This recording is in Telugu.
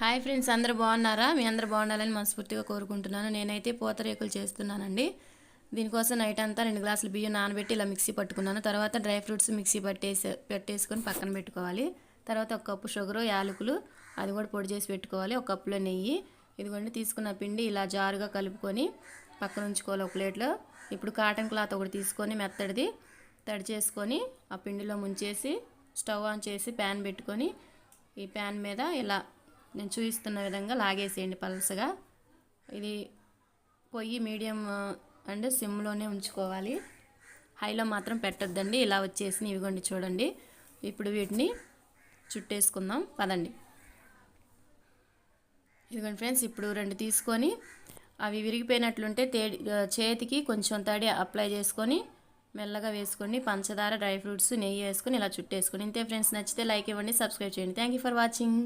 హాయ్ ఫ్రెండ్స్ అందరు బాగున్నారా? మీ అందరు బాగుండాలని మనస్ఫూర్తిగా కోరుకుంటున్నాను. నేనైతే పూతరేకులు చేస్తున్నానండి. దీనికోసం నైట్ అంతా రెండు గ్లాసులు బియ్యం నానబెట్టి ఇలా మిక్సీ పట్టుకున్నాను. తర్వాత డ్రై ఫ్రూట్స్ మిక్సీ పట్టేసి పెట్టేసుకొని పక్కన పెట్టుకోవాలి. తర్వాత ఒక కప్పు షుగరు యాలకులు అది కూడా పొడి చేసి పెట్టుకోవాలి. ఒక కప్పులో నెయ్యి ఇదిగోండి తీసుకున్న పిండి ఇలా జారుగా కలుపుకొని పక్కన ఉంచుకోవాలి ఒక ప్లేట్లో. ఇప్పుడు కాటన్ క్లాత్ ఒకటి తీసుకొని మెత్తడిది తడి చేసుకొని ఆ పిండిలో ముంచేసి స్టవ్ ఆన్ చేసి ప్యాన్ పెట్టుకొని ఈ ప్యాన్ మీద ఇలా నేను చూపిస్తున్న విధంగా లాగేసేయండి పలసగా. ఇది పొయ్యి మీడియం అండ్ సిమ్లోనే ఉంచుకోవాలి. హైలో మాత్రం పెట్టద్దండి. ఇలా వచ్చేసి ఇవిగోండి చూడండి. ఇప్పుడు వీటిని చుట్టేసుకుందాం. పదండి. ఇదిగోండి ఫ్రెండ్స్ ఇప్పుడు రెండు తీసుకొని అవి విరిగిపోయినట్లుంటే తేడి చేతికి కొంచెం తడి అప్లై చేసుకొని మెల్లగా వేసుకోండి. పంచదార డ్రై ఫ్రూట్స్ నెయ్యి వేసుకొని ఇలా చుట్టేసుకొని ఇంతే ఫ్రెండ్స్ నచ్చితే లైక్ ఇవ్వండి సబ్స్క్రైబ్ చేయండి. Thank you for watching.